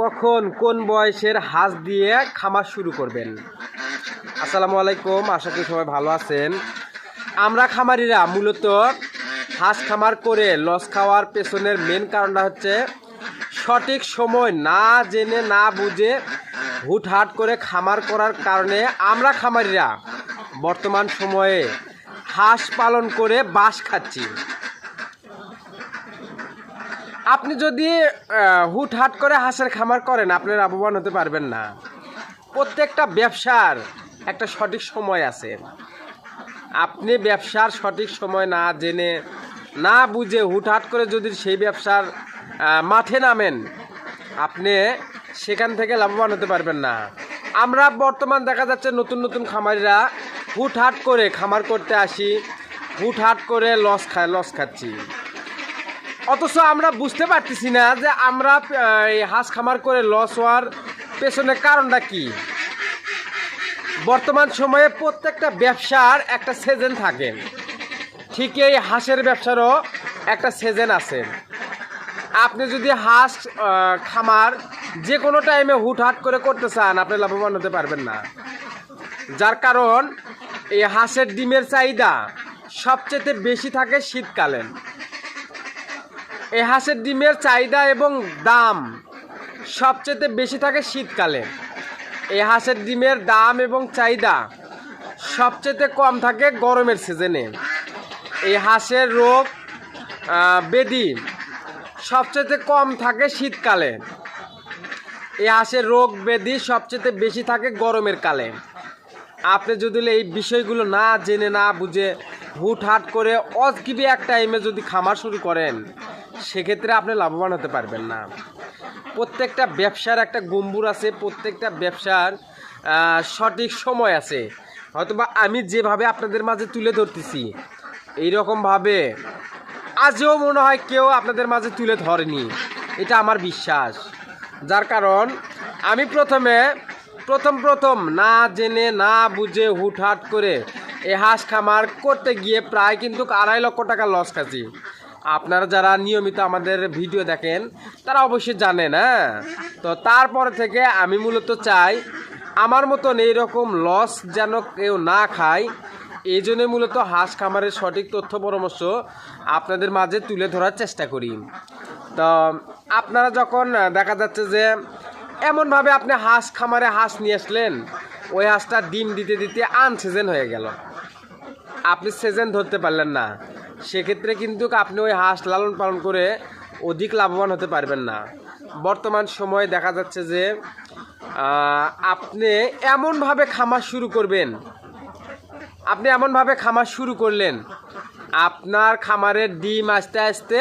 কখন কোন বয়সের হাঁস দিয়ে খামার শুরু করবেন? আসসালামু আলাইকুম, আশা করি সবাই ভালো আছেন। আমরা খামারিরা মূলত হাঁস খামার করে লস খাওয়ার পেছনের মেন কারণটা হচ্ছে সঠিক সময় না জেনে, না বুঝে হুটহাট করে খামার করার কারণে আমরা খামারিরা বর্তমান সময়ে হাঁস পালন করে বাস খাচ্ছি। আপনি যদি হুটহাট করে হাঁসের খামার করেন আপনি লাভবান হতে পারবেন না। প্রত্যেকটা ব্যবসার একটা সঠিক সময় আছে। আপনি ব্যবসার সঠিক সময় না জেনে, না বুঝে হুটহাট করে যদি সেই ব্যবসার মাঠে নামেন, আপনি সেখান থেকে লাভবান হতে পারবেন না। আমরা বর্তমান দেখা যাচ্ছে নতুন নতুন খামারিরা হুটহাট করে খামার করতে আসি, হুটহাট করে লস খায় লস খাচ্ছি। অথচ আমরা বুঝতে পারতেছি না যে আমরা হাঁস খামার করে লস হওয়ার পেছনে কারণটা কি। বর্তমান সময়ে প্রত্যেকটা ব্যবসার একটা সিজন থাকে। ঠিক এই হাঁসের ব্যবসারও একটা সিজন আছে। আপনি যদি হাঁস খামার যে কোনো টাইমে হুটহাট করে করতে চান, আপনি লাভবান হতে পারবেন না। যার কারণ, এই হাঁসের ডিমের চাহিদা সবচেয়ে বেশি থাকে শীতকালে। এই হাঁসের ডিমের চাহিদা এবং দাম সবচেয়ে বেশি থাকে শীতকালে। এই হাঁসের ডিমের দাম এবং চাহিদা সবচেয়ে কম থাকে গরমের সিজনে। এই হাঁসের রোগ বেদি সবচেয়ে কম থাকে শীতকালে। এই হাঁসের রোগ, বেদি সবচেয়ে বেশি থাকে গরমের কালে। আপনি যদি এই বিষয়গুলো না জেনে না বুঝে হুটহাট করে অজকিবি এক টাইমে যদি খামার শুরু করেন সেক্ষেত্রে আপনি লাভবান হতে পারবেন না। প্রত্যেকটা ব্যবসার একটা গম্বুর আছে, প্রত্যেকটা ব্যবসার সঠিক সময় আছে। হয়তোবা আমি যেভাবে আপনাদের মাঝে তুলে ধরতেছি, এইরকমভাবে আজও মনে হয় কেউ আপনাদের মাঝে তুলে ধরেনি। এটা আমার বিশ্বাস। যার কারণ, আমি প্রথমে, প্রথম প্রথম না জেনে, না বুঝে হুটহাট করে এ হাঁস খামার করতে গিয়ে প্রায় কিন্তু আড়াই লক্ষ টাকা লস খাচ্ছি। আপনারা যারা নিয়মিত আমাদের ভিডিও দেখেন, তারা অবশ্যই জানেন হ্যাঁ? তো তারপরে থেকে আমি মূলত চাই, আমার মতন এইরকম লস যেন কেউ না খায়, এই জন্যে মূলত হাঁস খামারের সঠিক তথ্য পরামর্শ আপনাদের মাঝে তুলে ধরার চেষ্টা করি। তো আপনারা যখন দেখা যাচ্ছে যে এমনভাবে আপনি হাঁস খামারে হাঁস নিয়ে আসলেন, ওই হাঁসটা ডিম দিতে দিতে আনসিজন হয়ে গেল। আপনি সিজন ধরতে পারলেন না। সেক্ষেত্রে কিন্তু আপনি ওই হাঁস লালন পালন করে অধিক লাভবান হতে পারবেন না। বর্তমান সময়ে দেখা যাচ্ছে যে আপনি এমনভাবে খামার শুরু করবেন, আপনি এমনভাবে খামার শুরু করলেন, আপনার খামারের ডিম আস্তে আস্তে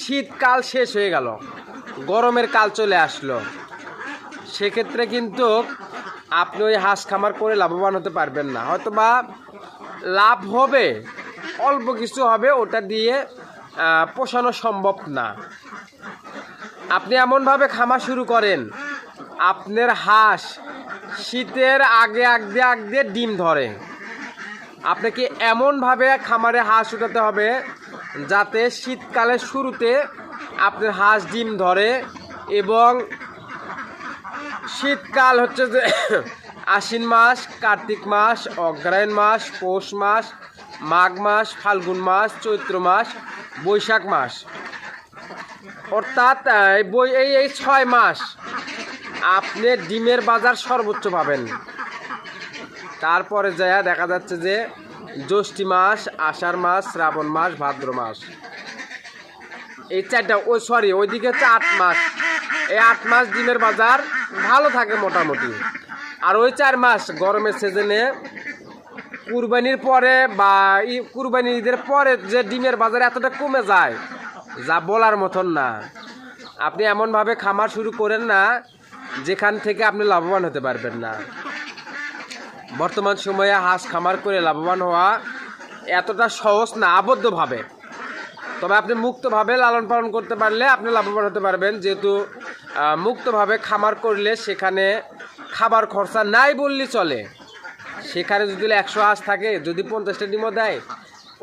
শীতকাল শেষ হয়ে গেল, গরমের কাল চলে আসলো। সেক্ষেত্রে কিন্তু আপনি ওই হাঁস খামার করে লাভবান হতে পারবেন না। হয়তো বা লাভ হবে অল্প কিছু হবে, ওটা দিয়ে পোষানো সম্ভব না। আপনি এমনভাবে খামার শুরু করেন, আপনার হাঁস শীতের আগে আগে আগে ডিম ধরে। আপনাকে এমনভাবে খামারে হাঁস উঠাতে হবে, যাতে শীতকালের শুরুতে আপনার হাঁস ডিম ধরে এবং শীতকাল হচ্ছে যে আশ্বিন মাস, কার্তিক মাস অগ্রায়ণ মাস, পৌষ মাস মাঘ মাস, ফাল্গুন মাস, চৈত্র মাস, বৈশাখ মাস। অর্থাৎ বই এই এই ছয় মাস আপনি ডিমের বাজার সর্বোচ্চ পাবেন। তারপরে যায় দেখা যাচ্ছে যে, জ্যৈষ্ঠী মাস, আষাঢ় মাস, শ্রাবণ মাস, ভাদ্র মাস। এই চারটা ওই সরি ওইদিকে হচ্ছে আট মাস। এই আট মাস ডিমের বাজার ভালো থাকে মোটামুটি। আর ওই চার মাস গরমের সিজনে কুরবানির পরে বা কুরবানি ঈদের পরে যে ডিমের বাজার এতটা কমে যায়, যা বলার মতন না। আপনি এমনভাবে খামার শুরু করেন না, যেখান থেকে আপনি লাভবান হতে পারবেন না। বর্তমান সময়ে হাঁস খামার করে লাভবান হওয়া এতটা সহজ না, আবদ্ধভাবে। তবে আপনি মুক্তভাবে লালন পালন করতে পারলে আপনি লাভবান হতে পারবেন, যেহেতু মুক্তভাবে খামার করলে সেখানে খাবার খরচা নাই বললে চলে। সেখানে যদি একশো হাঁস থাকে, যদি পঞ্চাশটা ডিমও দেয়,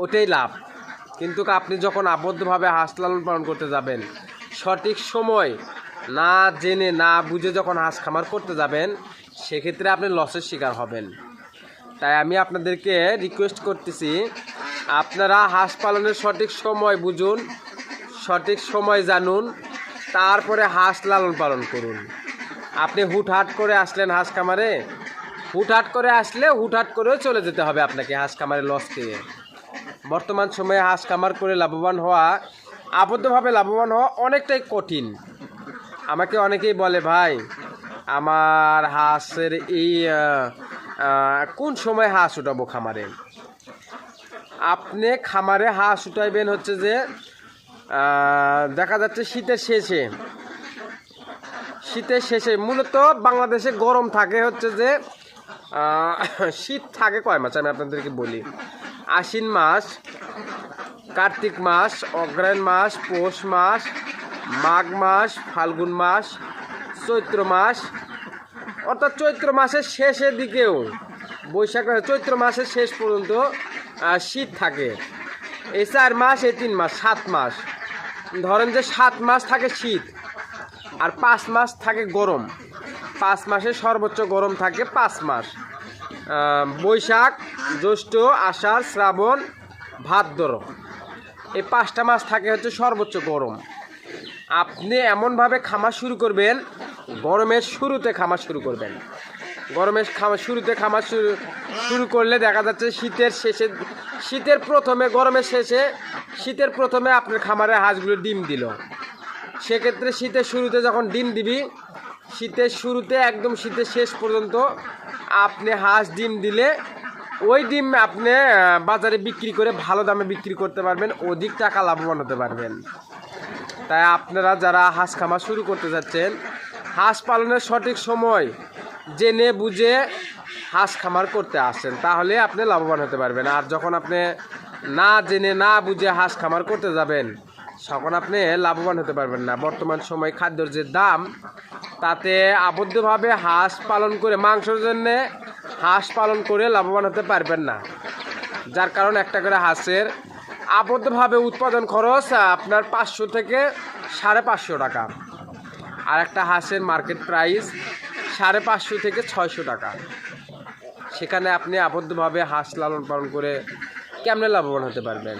ওটাই লাভ। কিন্তু আপনি যখন আবদ্ধভাবে হাঁস লালন পালন করতে যাবেন, সঠিক সময় না জেনে, না বুঝে যখন হাঁস খামার করতে যাবেন, সেক্ষেত্রে আপনি লসের শিকার হবেন। তাই আমি আপনাদেরকে রিকোয়েস্ট করতেছি, আপনারা হাঁস পালনের সঠিক সময় বুঝুন, সঠিক সময় জানুন, তারপরে হাঁস লালন পালন করুন। আপনি হুটহাট করে আসলেন হাঁস খামারে হুটহাট করে আসলে হুটহাট করেও চলে যেতে হবে আপনাকে হাঁস খামারে লস খেয়ে বর্তমান সময়ে হাঁস খামার করে লাভবান হওয়া, আবদ্ধভাবে লাভবান হওয়া অনেকটাই কঠিন। আমাকে অনেকেই বলে, ভাই, আমার হাঁসের এই কোন সময় হাঁস উঠাবো খামারে? আপনি খামারে হাঁস উঠাইবেন হচ্ছে যে দেখা যাচ্ছে শীতের শেষে। শীতের শেষে মূলত বাংলাদেশে গরম থাকে হচ্ছে যে শীত থাকে কয় মাস? আমি আপনাদেরকে বলি। আশ্বিন মাস, কার্তিক মাস অগ্রায়ণ মাস, পৌষ মাস, মাঘ মাস, ফাল্গুন মাস, চৈত্র মাস। অর্থাৎ চৈত্র মাসের শেষের দিকেও, বৈশাখ চৈত্র মাসের শেষ পর্যন্ত শীত থাকে। এই চার মাস, এই তিন মাস, সাত মাস। ধরেন যে সাত মাস থাকে শীত, আর পাঁচ মাস থাকে গরম। পাঁচ মাসে সর্বোচ্চ গরম থাকে পাঁচ মাস। বৈশাখ, জ্যৈষ্ঠ, আষাঢ়, শ্রাবণ, ভাদ্র। এই পাঁচটা মাস থাকে হচ্ছে সর্বোচ্চ গরম। আপনি এমনভাবে খামার শুরু করবেন, গরমের শুরুতে খামার শুরু করবেন। গরমের খামার শুরুতে খামার শুরু শুরু করলে দেখা যাচ্ছে শীতের শেষে, শীতের প্রথমে, গরমের শেষে, শীতের প্রথমে আপনার খামারে হাঁসগুলো ডিম দিল। সেক্ষেত্রে শীতের শুরুতে যখন ডিম দিবি শীতের শুরুতে একদম শীতের শেষ পর্যন্ত আপনি হাঁস, ডিম দিলে ওই ডিম আপনি বাজারে বিক্রি করে ভালো দামে বিক্রি করতে পারবেন, অধিক টাকা লাভবান হতে পারবেন। তাই আপনারা যারা হাঁস খামার শুরু করতে যাচ্ছেন, হাঁস পালনের সঠিক সময় জেনে বুঝে হাঁস খামার করতে আসেন, তাহলে আপনি লাভবান হতে পারবেন। আর যখন আপনি না জেনে, না বুঝে হাঁস খামার করতে যাবেন, তখন আপনি লাভবান হতে পারবেন না। বর্তমান সময় খাদ্যর যে দাম তাতে আবদ্ধভাবে হাঁস পালন করে, মাংসের জন্য হাঁস পালন করে লাভবান হতে পারবেন না। যার কারণ একটা করে হাঁসের আবদ্ধভাবে উৎপাদন খরচ আপনার পাঁচশো থেকে সাড়ে পাঁচশো টাকা। আর একটা হাঁসের মার্কেট প্রাইস সাড়ে পাঁচশো থেকে ছয়শো টাকা। সেখানে আপনি আবদ্ধভাবে হাঁস লালন পালন করে কেমনে লাভবান হতে পারবেন?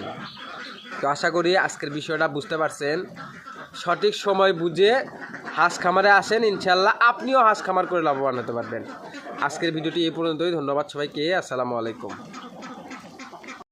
তো আশা করি আজকের বিষয়টা বুঝতে পারছেন। সঠিক সময় বুঝে হাঁস খামারে আসেন ইনশাল্লাহ আপনিও হাঁস খামার করে লাভবান হতে পারবেন। আজকের ভিডিওটি এই পর্যন্তই, ধন্যবাদ সবাইকে, আসসালামু আলাইকুম।